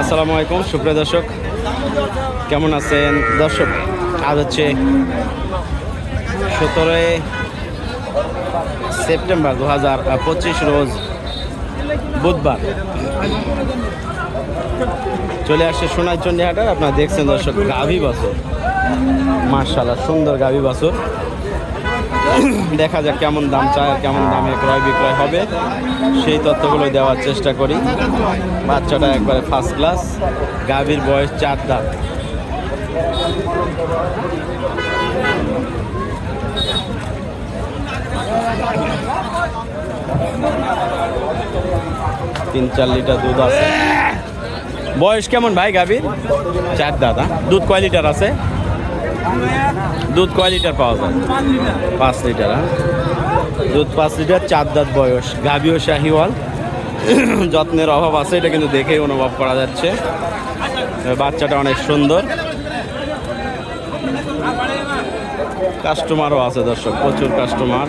আসসালামু আলাইকুম, সুপ্রিয় দর্শক। কেমন আছেন? দর্শক, আজ হচ্ছে সতেরোই সেপ্টেম্বর দু হাজার পঁচিশ রোজ বুধবার। চলে আসছে সোনার চন্ডী হাটার আপনারা দেখছেন দর্শক, গাভী বছর। মার্শাল্লাহ সুন্দর গাভী বছর। দেখা যাক কেমন দাম চায় আর কেমন দামে ক্রয় বিক্রয় হবে। সেই তথ্যগুলো দেওয়ার চেষ্টা করি। বাচ্চাটা একবারে ফার্স্ট ক্লাস গাভীর বয়স চার দাম তিন চার লিটার দুধ আছে। বয়স কেমন ভাই গাভীর? চার দাদা দুধ কয় লিটার আছে? দুধ কয় লিটার পাওয়া যায়? পাঁচ লিটার হ্যাঁ? দুধ পাঁচ লিটার, চার দাঁত বয়স। গাভীও শাহিওয়াল। যত্নের অভাব আছে, এটা কিন্তু দেখেই অনুভব করা যাচ্ছে। বাচ্চাটা অনেক সুন্দর। কাস্টমারও আছে দর্শক, প্রচুর কাস্টমার।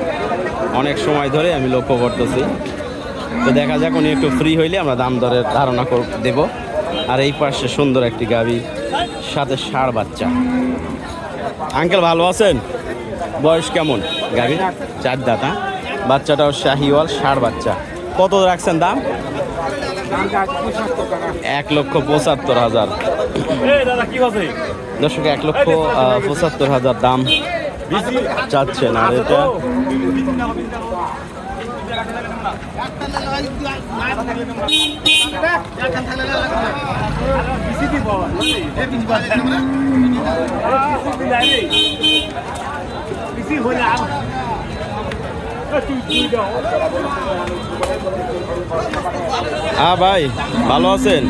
অনেক সময় ধরে আমি লক্ষ্য করতেছি। তো দেখা যাক উনি একটু ফ্রি হইলে আমরা দাম দরের ধারণা দেব। আর এই পাশে সুন্দর একটি গাভী, সাথে ষাঁড় বাচ্চা। আঙ্কেল ভালো আছেন? বয়স কেমন? গাড়ি চার দাঁতা হ্যাঁ? বাচ্চাটাও শাহিওয়াল ষাঁড় বাচ্চা। কত রাখছেন দাম? এক লক্ষ পঁচাত্তর হাজার। দর্শক এক লক্ষ পঁচাত্তর হাজার দাম চাচ্ছেন। আর এটা হ্যাঁ ভাই ভালো আছেন?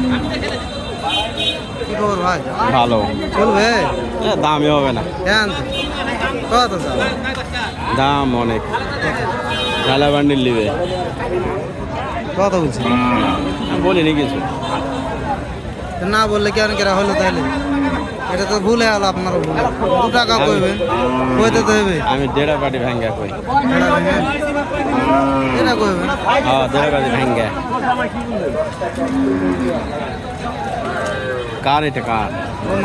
ভাই ভালো। চলবে দামই হবে না। কেন? কত দাম অনেক। ঢালা বান্ডিল নিবে কত বলছি আমি বলিনি কিছু। না বললে কেন কেরা হলো তাহলে? এটা তো ভুল হয়ে গেল আপনার ভুল দু টাকা কইবেন কইতে তো হবে আমি দেড়া পাটি ভাঙ্গা কই। এটা কইবেন হ্যাঁ দেড়া পাটি ভাঙ্গা। কার এটা কার?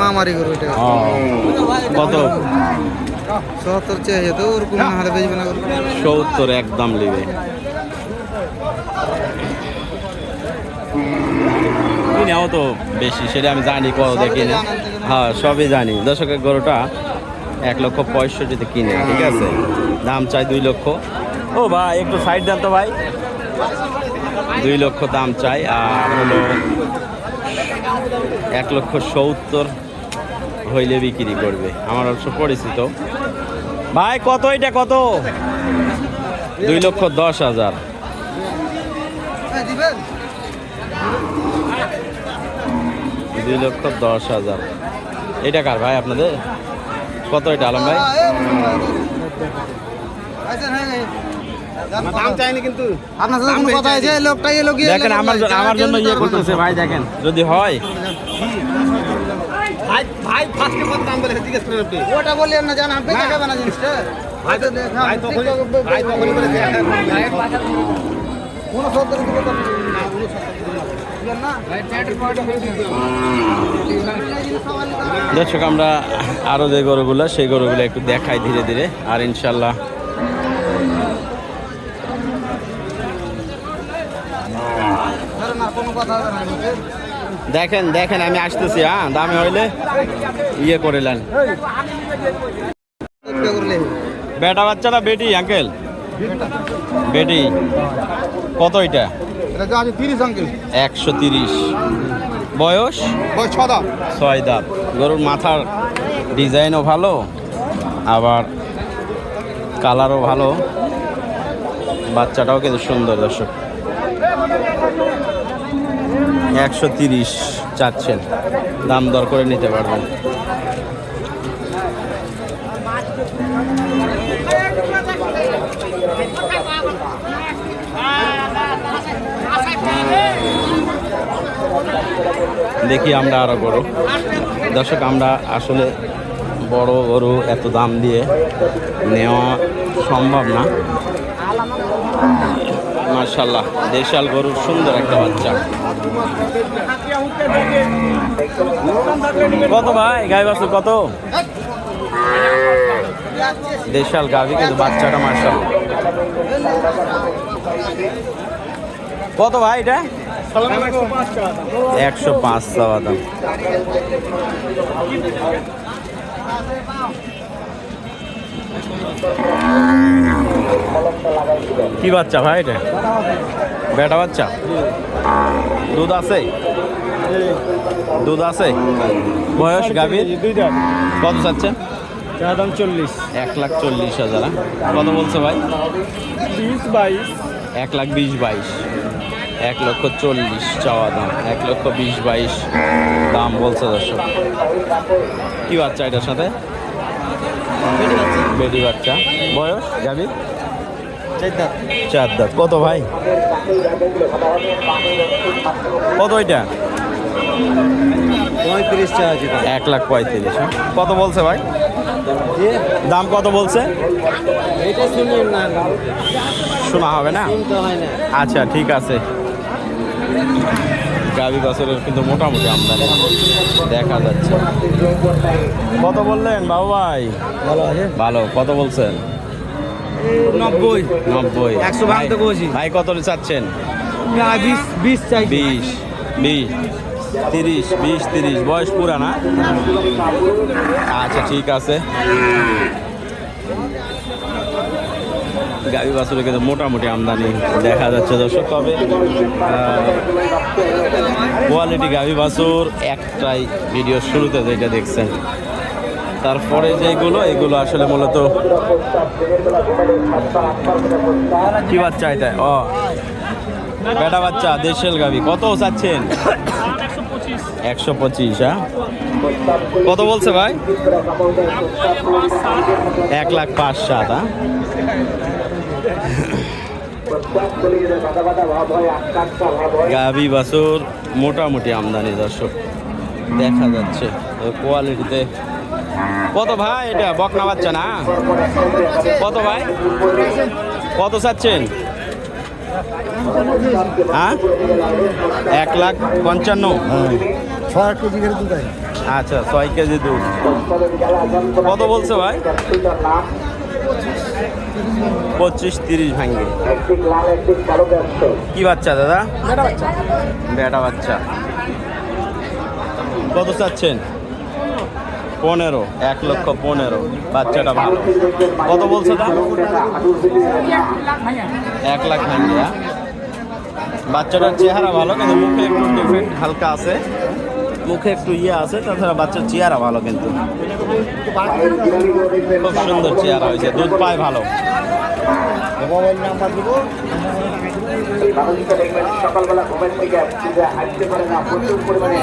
মামারি করবে এটা। কত? সত্তর চেয়ে তো ওরকম না হলে বেচবে না সত্তর একদম নিবে। কিনেও তো বেশি সেটা আমি জানি কত দিয়ে কিনে হ্যাঁ সবই জানি। দর্শকের গরুটা এক লক্ষ পঁয়ষট্টিতে কিনে ঠিক আছে? দাম চাই দুই লক্ষ। ও ভাই একটু সাইড দেন তো ভাই। দুই লক্ষ দাম চাই আর হলো এক লক্ষ সত্তর হইলে বিক্রি করবে। আমার অবশ্য পরিচিত। ভাই কত এটা? কত? দুই লক্ষ দশ হাজার। দুই লক্ষ দশ হাজার। এটা কার ভাই আপনাদের? কত এটা আলম ভাই? দেখেন আমার আমার জন্য ইয়ে করতেছে ভাই দেখেন। যদি হয় ভাই ভাই ফার্স্টে কত দাম বলে জিজ্ঞেস করেন আপনি। ওটা বললি না জান আপনি না। জিনিসটা। ভাই তো ভাই তখনই ভাই তখনই বলে কোনো সত্তর দিবে তো না দর্শক আমরা আরও যে গরুগুলো সেই গরুগুলো একটু দেখাই ধীরে ধীরে আর ইনশাল্লাহ কোনো কথা হবে না দেখেন দেখেন, আমি আসতেছি হ্যাঁ দামে হইলে ইয়ে একটা করলে বেটা বাচ্চাটা বেটি আঙ্কেল বেটি। কত এটা? এটা যা আছে 30 আঙ্কেল একশো তিরিশ। বয়স? ছয় দাঁত। গরুর মাথার ডিজাইনও ভালো, আবার কালারও ভালো। বাচ্চাটাও কিন্তু সুন্দর, দর্শক। একশো তিরিশ চাচ্ছেন। দাম দর করে নিতে পারবেন। দেখি আমরা আরও গরু। দর্শক, আমরা আসলে বড় গরু এত দাম দিয়ে নেওয়া সম্ভব না। মার্শাল্লাহ দেশাল গরুর সুন্দর একটা বাচ্চা। কত ভাই? গাই বাসু কত? দেশাল গাভি, কিন্তু বাচ্চাটা মার্শাল কত ভাই এটা? একশো পাঁচ চাওয়া দাম। কি বাচ্চা ভাই এটা? বেটা বাচ্চা? দুধ আছে? দুধ আছে? বয়স গাভীর? কত চাচ্ছেন? দাম চল্লিশ এক লাখ চল্লিশ হাজার হ্যাঁ? কত বলছে ভাই? বিশ বাইশ। এক লাখ বিশ বাইশ। এক লক্ষ চল্লিশ চাওয়া দাম এক লক্ষ বিশ বাইশ। দাম বলছে দর্শক। কি বাচ্চা এটার সাথে? বেটি বাচ্চা। বয়স গাভীর চার দাঁত। কত ভাই? কত এটা? পঁয়ত্রিশ এক লাখ পঁয়ত্রিশ হ্যাঁ? কত বলছে ভাই? দাম কত বলছে? শোনা হবে না? আচ্ছা ঠিক আছে। গাভি বছরের কিন্তু মোটামুটি আমদানি দেখা যাচ্ছে। কত বললেন বাবু ভাই? ভালো আছে। ভালো কত বলছেন? নব্বই। নব্বই। একশো ভাঙতে বলছি। ভাই কত চাচ্ছেন? বিশ বিশ চাই। বিশ বিশ তিরিশ বিশ তিরিশ। বয়স পুরা না? আচ্ছা ঠিক আছে। গাড়ি বাসুরে কিন্তু মোটামুটি আমদানি দেখা যাচ্ছে দর্শক, তবে কোয়ালিটি গাভি বাছুর একটাই ভিডিও শুরুতে যেটা দেখছেন। তারপরে যেগুলো, এগুলো আসলে মূলত কি বাচ্চা এটা? ও, বেটা বাচ্চা, দেশেল গাভি কত চাচ্ছেন? একশো পঁচিশ হ্যাঁ? কত বলছে ভাই? এক লাখ পাঁচ সাত হ্যাঁ? গাভি বাছুর মোটামুটি আমদানি দর্শক দেখা যাচ্ছে। কোয়ালিটিতে কত ভাই এটা? বকনা বাচ্চা না? কত ভাই? কত চাচ্ছেন? হ্যাঁ? এক লাখ পঞ্চান্ন। আচ্ছা ছয় কেজি দুধ। কত বলছে ভাই? পঁচিশ, তিরিশ ভাঙ্গে। কি বাচ্চা, দাদা? বেটা বাচ্চা। কত চাচ্ছেন? পনেরো, এক লক্ষ পনেরো। বাচ্চাটা ভালো। কত বলছে এক লাখ ভাঙ্গে হ্যাঁ? বাচ্চাটার চেহারা ভালো, কিন্তু মুখে একটু ডিফেক্ট হালকা আছে। মুখে একটু ইয়ে আছে তাছাড়া বাচ্চার চেহারা ভালো কিন্তু। খুব সুন্দর চেহারা হয়েছে দুধ পায় ভালো। মোবাইল নাম্বার দেবো। সকালবেলা ঘুমের থেকে আসতে পারে না প্রচুর পরিমাণে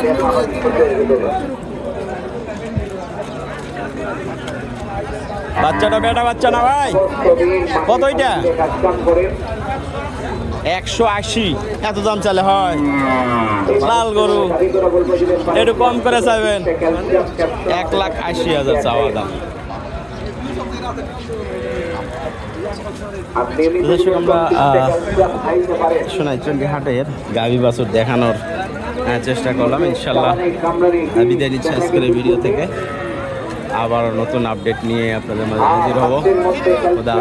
বাচ্চাটা বেটা বাচ্চা না ভাই? কত এটা? একশো আশি। এত দাম চালে হয়। লাল গরু। একটু কম করে চাইবেন। এক লাখ আশি হাজার চাওয়া দাম। দর্শক, আমরা সোনাইচন্ডী দেখানোর চেষ্টা করলাম। ইনশাল্লাহ বিদায় নিচ্ছি আজকের ভিডিও থেকে। আবার নতুন আপডেট নিয়ে আপনাদের মাঝে হাজির হব। খুদা